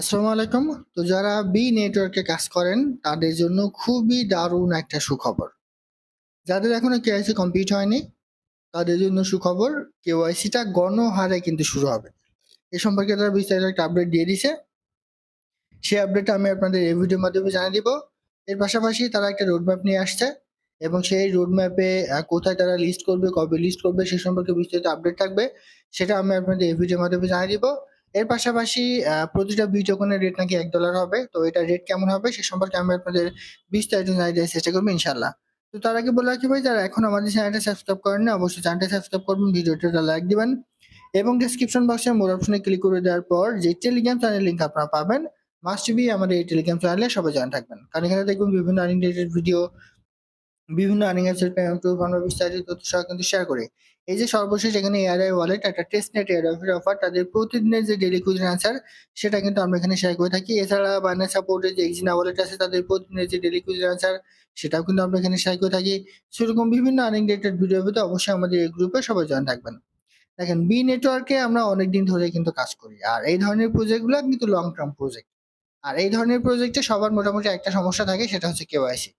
আসসালামু আলাইকুম। তো যারা বি নেটওয়ার্কে কাজ করেন, তাদের জন্য খুবই দারুণ একটা সুখবর। যাদের এখনও কেওয়াইসি কমপ্লিট হয়নি, তাদের জন্য সুখবর কেওয়াইসিটা গণহারে কিন্তু শুরু হবে। এ সম্পর্কে তারা বিস্তারিত একটা আপডেট দিয়ে দিছে। সেই আপডেটটা আমি আপনাদের এই ভিডিওর মাধ্যমে জানিয়ে দিব। এর পাশাপাশি তারা একটা রোডম্যাপ নিয়ে আসছে এবং সেই রোডম্যাপে কোথায় তারা লিস্ট করবে, কবে লিস্ট করবে, সে সম্পর্কে বিস্তারিত আপডেট থাকবে, সেটা আমি আপনাদের এই ভিডিওর মাধ্যমে জানিয়ে দিব। এর পাশাপাশি প্রতিটা বি টোকনের রেট নাকি এক ডলার হবে। তো এটা রেট কেমন হবে সে সম্পর্কে আমি আপনাদের বিস্তারিত জানিয়ে দেওয়ার চেষ্টা করব ইনশাল্লাহ তো তার আগে বলে রাখি ভাই, যারা এখন আমাদের চ্যানেলটা সাবস্ক্রাইব করেন না অবশ্যই চ্যানেলটা সাবস্ক্রাইব করবেন, ভিডিওটা লাইক দিবেন এবং ডিসক্রিপশন বক্সে মোর অপশনে ক্লিক করে দেওয়ার পর যে টেলিগ্রাম চ্যানেল লিঙ্ক আপনারা পাবেন মাস্ট বি আমাদের এই টেলিগ্রাম চ্যানেলে সবাই জয়েন থাকবেন। কারণ এখানে দেখবেন বিভিন্ন আর্নিং রিলেটেড ভিডিও বিভিন্ন আর্নিং অ্যাপসের পেমেন্ট প্রুফ আমরা বিস্তারিত তথ্য সহ কিন্তু শেয়ার করি। এই যে সর্বশেষ এখানে এআরআই ওয়ালেট একটা টেস্ট নেট এয়ারআই অফার তাদের প্রতিদিনের যে ডেলি কুইজন আনসার সেটা কিন্তু আমরা এখানে শেয়ার করে থাকি। এছাড়া বাইনান্স সাপোর্টের যে এক্সিনা ওয়ালেট আছে, তাদের প্রতিদিনের যে ডেলি কুইজন আনসার সেটাও কিন্তু আমরা এখানে শেয়ার করে থাকি। সেরকম বিভিন্ন আর্নিং রিলেটেড ভিডিও পেতে অবশ্যই আমাদের এই গ্রুপে সবাই জয়েন থাকবেন। দেখেন বি নেটওয়ার্কে আমরা অনেকদিন ধরে কিন্তু কাজ করি। আর এই ধরনের প্রজেক্টগুলো কিন্তু লং টার্ম প্রজেক্ট আর এই ধরনের প্রজেক্টে সবার মোটামুটি একটা সমস্যা থাকে, সেটা হচ্ছে কেওয়াইসি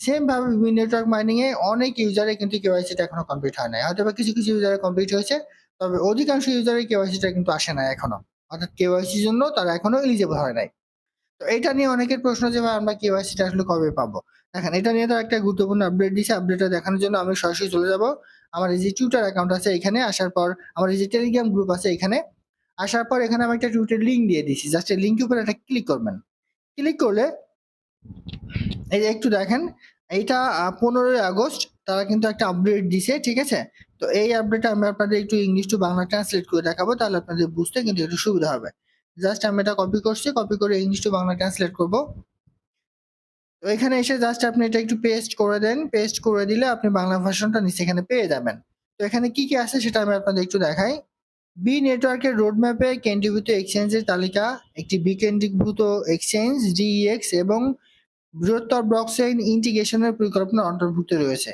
সেম ভাবে নেটওয়ার্ক মাইনিং এ অনেক ইউজারে কিন্তু কেওয়াইসিটা এখনও কমপ্লিট হয় নাই। হয়তো বা কিছু কিছু ইউজারে কমপ্লিট হয়েছে, তবে অধিকাংশ ইউজারের কেওয়াইসিটা কিন্তু আসে না এখনও। অর্থাৎ কেওয়াইসির জন্য তারা এখনও এলিজেবল হয় নাই। তো এটা নিয়ে অনেকের প্রশ্ন যে, ভাই, আমরা কেওয়াইসিটা আসলে কবে পাবো? দেখেন, এটা নিয়ে তার একটা গুরুত্বপূর্ণ আপডেট দিছে। আপডেটটা দেখানোর জন্য আমি সরাসরি চলে যাব। আমার এই যে টুইটার অ্যাকাউন্ট আছে এখানে, আসার পর আমার এই যে টেলিগ্রাম গ্রুপ আছে এখানে, আসার পর এখানে আমি একটা টুইটার লিঙ্ক দিয়ে দিছি জাস্ট এই লিঙ্কের উপর একটা ক্লিক করবেন। ক্লিক করলে এই যে একটু দেখেন, এইটা পনেরোই আগস্ট, তারা কিন্তু একটা আপডেট দিছে, ঠিক আছে? তো এই আপডেটটা আমি আপনাদের একটু ইংলিশ টু বাংলা ট্রান্সলেট করে দেখাবো, তাহলে আপনাদের বুঝতে কিন্তু একটু সুবিধা হবে। জাস্ট আমি এটা কপি করছি কপি করে ইংলিশ টু বাংলা ট্রান্সলেট করব। তো এখানে এসে জাস্ট আপনি এটা একটু পেস্ট করে দেন পেস্ট করে দিলে আপনি বাংলা ভার্সনটা নিচে এখানে পেয়ে যাবেন। তো এখানে কি কি আছে সেটা আমি আপনাদের একটু দেখাই। বি নেটওয়ার্কের রোডম্যাপে কেন্দ্রীভূত এক্সচেঞ্জের তালিকা, একটি বিকেন্দ্রীভূত এক্সচেঞ্জ ডিএক্স এবং বৃহত্তর ব্লকচেইন ইন্টিগ্রেশনের পরিকল্পনা অন্তর্ভুক্ত রয়েছে।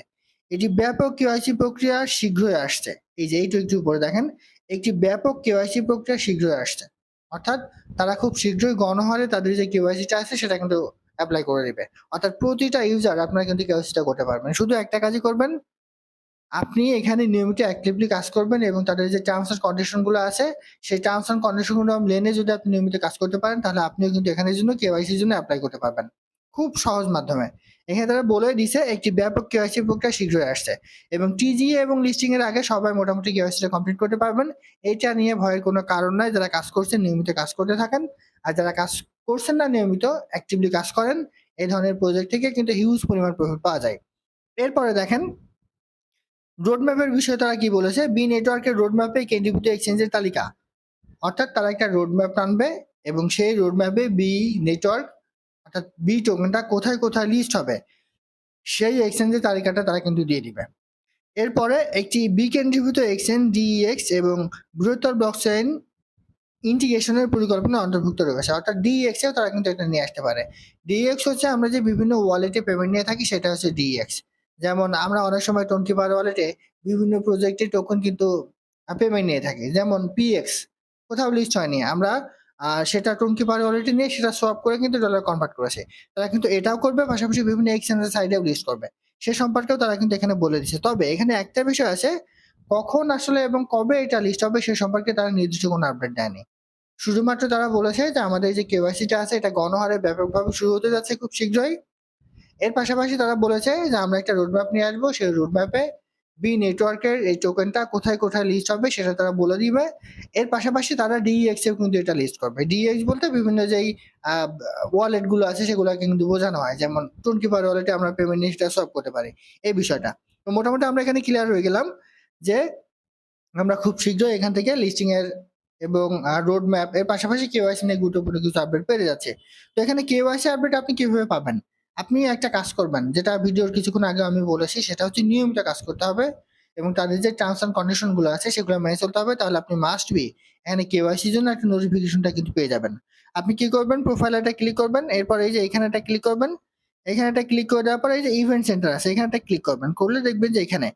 এটি ব্যাপক কেওয়াইসি প্রক্রিয়া শীঘ্রই আসছে। এই যে এইটু একটু উপরে দেখেন, একটি ব্যাপক কেওয়াইসি প্রক্রিয়া শীঘ্রই আসছে। অর্থাৎ তারা খুব শীঘ্রই গণহারে তাদের যে কেওয়াইসিটা আছে, সেটা কিন্তু অ্যাপ্লাই করে দেবে অর্থাৎ প্রতিটা ইউজার আপনারা কিন্তু কেওয়াইসিটা করতে পারবেন। শুধু একটা কাজই করবেন, আপনি এখানে নিয়মিত অ্যাক্টিভলি কাজ করবেন এবং তাদের যে টার্মস এন্ড কন্ডিশনগুলো আছে, সেই টার্মস এন্ড কন্ডিশনগুলো মেনে যদি আপনি নিয়মিত কাজ করতে পারেন, তাহলে আপনিও কিন্তু এখানের জন্য কেওয়াইসির জন্য অ্যাপ্লাই করতে পারবেন। খুব সহজ মাধ্যমে। এখানে তারা বলে দিছে একটি ব্যাপক কেওয়াইসি প্রক্রিয়া শীঘ্রই আসছে এবং টিজি এবং লিস্টিং এর আগে সবাই মোটামুটি কেওয়াইসিটা কমপ্লিট করতে পারবেন। এটা নিয়ে ভয়ের কোনো কারণ নাই। যারা কাজ করছেন, নিয়মিত কাজ করতে থাকেন। আর যারা কাজ করছেন না, নিয়মিত অ্যাক্টিভলি কাজ করেন। এই ধরনের প্রজেক্ট থেকে কিন্তু হিউজ পরিমাণ প্রফিট পাওয়া যায়। এরপরে দেখেন রোডম্যাপের বিষয়ে তারা কি বলেছে? বি নেটওয়ার্কের রোডম্যাপে কেন্দ্রীভূত এক্সচেঞ্জের তালিকা। অর্থাৎ তারা একটা রোডম্যাপ টানবে এবং সেই রোডম্যাপে বি নেটওয়ার্ক অর্থাৎ বি টোকেনটা কোথায় কোথায় লিস্ট হবে, সেই এক্সচেঞ্জের তালিকাটা তারা কিন্তু দিয়ে দিবে। এরপরে একটি বি কেন্দ্রীভূত এক্সচেঞ্জ ডিএক্স এবং বৃহত্তর ব্লকচেইন ইন্টিগ্রেশনের পরিকল্পনা অন্তর্ভুক্ত রয়েছে। অর্থাৎ ডিএক্স এও তারা কিন্তু এটা নিয়ে আসতে পারে। ডিএক্স হচ্ছে আমরা যে বিভিন্ন ওয়ালেটে পেমেন্ট নিয়ে থাকি সেটা হচ্ছে ডিএক্স যেমন আমরা অনেক সময় টোয়েন্টি পার ওয়ালেটে বিভিন্ন প্রজেক্টের টোকন কিন্তু পেমেন্ট নিয়ে থাকি। যেমন পিএক্স কোথাও লিস্ট হয়নি। আমরা আহ, সেটা টোয়েন্টি পার ওয়ালেটে নিয়ে সেটা সোয়াপ করে কিন্তু ডলার কনভার্ট করেছে। তারা কিন্তু এটাও করবে পাশাপাশি বিভিন্ন এক্সচেঞ্জের সাইডেও লিস্ট করবে। সে সম্পর্কেও তারা কিন্তু এখানে বলে দিচ্ছে। তবে এখানে একটা বিষয় আছে কখন আসলে এবং কবে এটা লিস্ট হবে সে সম্পর্কে তারা নির্দিষ্ট কোনো আপডেট দেয়নি। শুধুমাত্র তারা বলেছে যে আমাদের যে কেওয়াইসিটা আছে এটা গণহারে ব্যাপকভাবে শুরু হতে যাচ্ছে খুব শীঘ্রই। এর পাশাপাশি তারা বলেছে যে আমরা একটা রোডম্যাপ নিয়ে আসব সেই রোডম্যাপে বি নেটওয়ার্কের এই টোকেনটা কোথায় কোথায় লিস্ট হবে সেটা তারা বলে দিবে। এর পাশাপাশি তারা ডিএক্স এও কিন্তু এটা লিস্ট করবে। ডিএক্স বলতে বিভিন্ন যেই ওয়ালেটগুলো আছে সেগুলোকে কিন্তু বোঝানো হয়। যেমন টোয়েন্টি পার ওয়ালেটে আমরা পেমেন্ট সেটা সলভ করতে পারি। এই বিষয়টা। তো মোটামুটি আমরা এখানে ক্লিয়ার হয়ে গেলাম যে আমরা খুব শীঘ্রই এখান থেকে লিস্টিং এর এবং রোড ম্যাপ এর পাশাপাশি কেওয়াইসি নিয়ে গুরুত্বপূর্ণ কিছু আপডেট পেয়ে যাচ্ছে। তো এখানে কেওয়াইসি আপডেট আপনি কীভাবে পাবেন? আপনি একটা কাজ করবেন, যেটা ভিডিওর কিছুক্ষণ আগে আমি বলেছি, সেটা হচ্ছে নিয়মিত কাজ করতে হবে এবং তাদের যে টার্মস অ্যান্ড কন্ডিশনগুলো আছে, সেগুলো মেনে চলতে হবে, তাহলে আপনি মাস্ট বি এখানে কেওয়াইসির জন্য একটা নোটিফিকেশনটা কিন্তু পেয়ে যাবেন। আপনি কি করবেন? প্রোফাইল একটা ক্লিক করবেন, এরপর এই যে এখানে একটা ক্লিক করবেন, এখানে একটা ক্লিক করে দেওয়ার পর এই যে ইভেন্ট সেন্টার আছে, এখানে একটা ক্লিক করবেন, করলে দেখবেন যে এখানে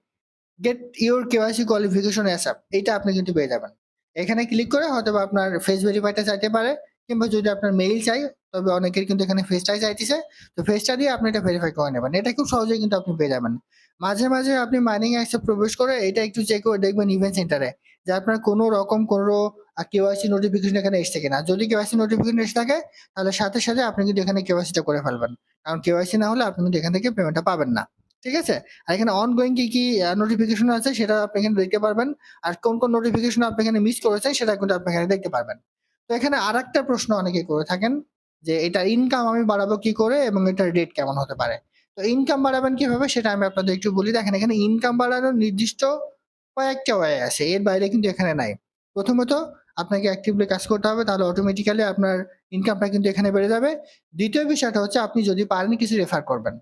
get your KYC qualification ASAP এটা আপনি কিন্তু পেয়ে যাবেন। এখানে ক্লিক করে হয়তো আপনার ফেস ভেরিফাইটা চাইতে পারে কিংবা যদি আপনার মেইল চাই, তবে অনেকের কিন্তু এখানে ফেসটাই চাইতেছে। তো ফেসটা দিয়ে আপনি এটা ভেরিফাই করে নেবেন। এটা খুব সহজেই কিন্তু আপনি পেয়ে যাবেন। মাঝে মাঝে আপনি মাইনিং অ্যাক্সে প্রবেশ করে এটা একটু চেক করে দেখবেন ইভেন্ট সেন্টারে যে আপনার কোনো রকম কোনো কেওয়াইসি নোটিফিকেশন এখানে এসছে কিনা। যদি কেওয়াইসি নোটিফিকেশন এসে থাকে, তাহলে সাথে সাথে আপনি কিন্তু এখানে কেওয়াইসিটা করে ফেলবেন। কারণ কেওয়াইসি না হলে আপনি কিন্তু এখান থেকে পেমেন্টটা পাবেন না। ঠিক আছে? আর এখানে অনগোয়িং কি কি নোটিফিকেশন আছে, সেটা আপনি এখানে দেখতে পারবেন। আর কোন কোন নোটিফিকেশন আপনি এখানে মিস করেছেন, সেটা কিন্তু আপনি এখানে দেখতে পারবেন। তো এখানে আর একটা প্রশ্ন অনেকে করে থাকেন যে এটা ইনকাম আমি বাড়াবো কি করে এবং এটার রেট কেমন হতে পারে? তো ইনকাম বাড়াবেন কীভাবে সেটা আমি আপনাদের একটু বলি। দেখেন, এখানে ইনকাম বাড়ানোর নির্দিষ্ট কয়েকটা ওয়ে আছে, এর বাইরে কিন্তু এখানে নাই। প্রথমত, আপনাকে অ্যাক্টিভলি কাজ করতে হবে, তাহলে অটোমেটিক্যালি আপনার ইনকামটা কিন্তু এখানে বেড়ে যাবে। দ্বিতীয় বিষয়টা হচ্ছে, আপনি যদি পারেন কিছু রেফার করবেন,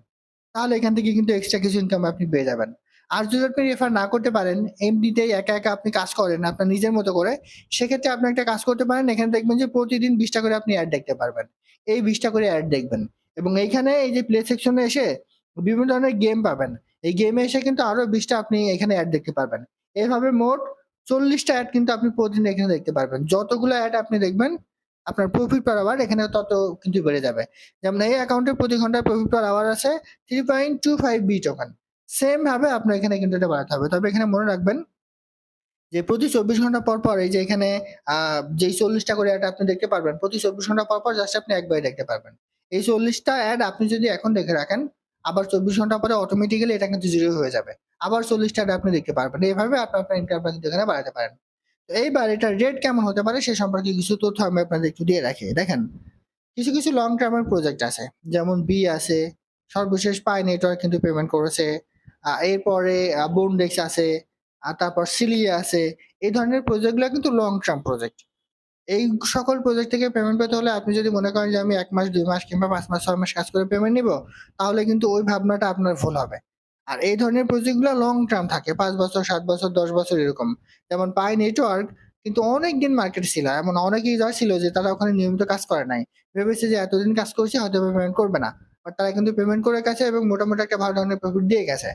তাহলে এখান থেকে কিন্তু এক্সট্রা কিছু ইনকাম আপনি পেয়ে যাবেন। আর যদি আপনি রেফার না করতে পারেন এমনিতেই একা একা আপনি কাজ করেন আপনার নিজের মতো করে, সেক্ষেত্রে আপনি একটা কাজ করতে পারেন, এখানে দেখবেন যে প্রতিদিন বিশটা করে আপনি অ্যাড দেখতে পারবেন। এই বিশটা করে অ্যাড দেখবেন। এবং এইখানে এই যে প্লে সেকশনে এসে বিভিন্ন ধরনের গেম পাবেন। এই গেমে এসে কিন্তু আরও বিশটা আপনি এখানে অ্যাড দেখতে পারবেন। এইভাবে মোট চল্লিশটা অ্যাড কিন্তু আপনি প্রতিদিন এখানে দেখতে পারবেন। যতগুলো অ্যাড আপনি দেখবেন, আপনার প্রফিট পার আওয়ার এখানে তত কিন্তু বেড়ে যাবে। যেমন এই অ্যাকাউন্টে প্রতি ঘন্টায় প্রফিট পার আওয়ার আছে three point two five B token same ভাবে আপনার এখানে কিন্তু এটা বাড়াতে হবে। তবে এখানে মনে রাখবেন যে প্রতি চব্বিশ ঘণ্টা পর পর এই যে এখানে যেই চল্লিশটা করে অ্যাড আপনি দেখতে পারবেন, প্রতি চব্বিশ ঘণ্টা পর পর জাস্ট আপনি একবারই দেখতে পারবেন। এই চল্লিশটা অ্যাড আপনি যদি এখন দেখে রাখেন, আবার চব্বিশ ঘণ্টা পরে অটোমেটিক্যালি এটা কিন্তু জিরো হয়ে যাবে। আবার চল্লিশটা অ্যাড আপনি দেখতে পারবেন। এইভাবে আপনি আপনার ইনকামটা কিন্তু এখানে বাড়াতে পারেন। তো এইবার এটার রেট কেমন হতে পারে সে সম্পর্কে কিছু তথ্য আমি আপনাদের একটু দিয়ে রাখি। দেখেন, কিছু কিছু লং টার্মের প্রজেক্ট আছে। যেমন বি আছে, সর্বশেষ পাই নেটওয়ার্ক কিন্তু পেমেন্ট করেছে। এরপরে বোনডেক্স আছে তারপর সিলিয়া আছে, এই ধরনের প্রজেক্টগুলো কিন্তু লং টার্ম প্রজেক্ট এই সকল প্রজেক্ট থেকে পেমেন্ট পেতে হলে আপনি যদি মনে করেন যে আমি এক মাস, দুই মাস কিংবা পাঁচ মাস, ছয় মাস কাজ করে পেমেন্ট নিব, তাহলে কিন্তু ওই ভাবনাটা আপনার ভুল হবে। আর এই ধরনের প্রজেক্টগুলো লং টার্ম থাকে, পাঁচ বছর, সাত বছর, দশ বছর এরকম। যেমন পাই নেটওয়ার্ক কিন্তু অনেক দিন মার্কেট ছিল, এমন অনেকেই যা ছিল যে তারা ওখানে নিয়মিত কাজ করে নাই। ভেবেছে যে এতদিন কাজ করছে হয়তো পেমেন্ট করবে না। বাট তারা কিন্তু পেমেন্ট করে গেছে এবং মোটামুটি একটা ভালো ধরনের প্রফিট দিয়ে গেছে।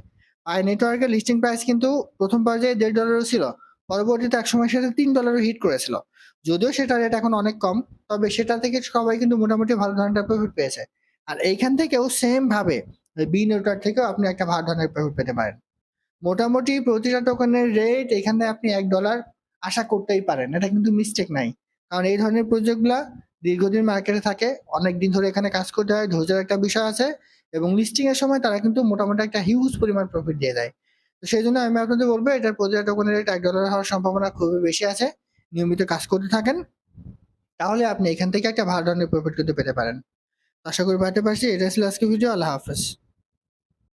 পাই নেটওয়ার্কের লিস্টিং প্রাইস কিন্তু প্রথম পর্যায়ে দেড় ডলারও ছিল। পরবর্তীতে এক সময় সেটা তিন ডলারও হিট করেছিল। যদিও সেটা রেট এখন অনেক কম, তবে সেটা থেকে সবাই কিন্তু মোটামুটি ভালো ধরনের প্রফিট পেয়েছে। আর এইখান থেকেও সেম ভাবে বি নেটওয়ার্ক থেকেও আপনি একটা ভালো ধরনের প্রফিট পেতে পারেন। মোটামুটি প্রতিটা টোকেনের রেট এখানে আপনি এক ডলার আশা করতেই পারেন। এটা কিন্তু মিস্টেক নাই। কারণ এই ধরনের প্রজেক্টগুলা দীর্ঘদিন মার্কেটে থাকে। অনেক দিন ধরে এখানে কাজ করতে হয়। ধৈর্যের একটা বিষয় আছে। এবং লিস্টিং এর সময় তারা কিন্তু মোটামুটি একটা হিউজ পরিমাণ প্রফিট দিয়ে দেয়। তো সেই জন্য আমি আপনাদের বলব, এটার প্রতিটা টোকেনের রেট এক ডলার হওয়ার সম্ভাবনা খুবই বেশি আছে। নিয়মিত কাজ করতে থাকেন, তাহলে আপনি এখান থেকে একটা ভালো ধরনের প্রফিট কিন্তু পেতে পারেন। আশা করি পারতে পারছি, এটা ছিল আজকে ভিডিও আল্লাহ হাফেজ।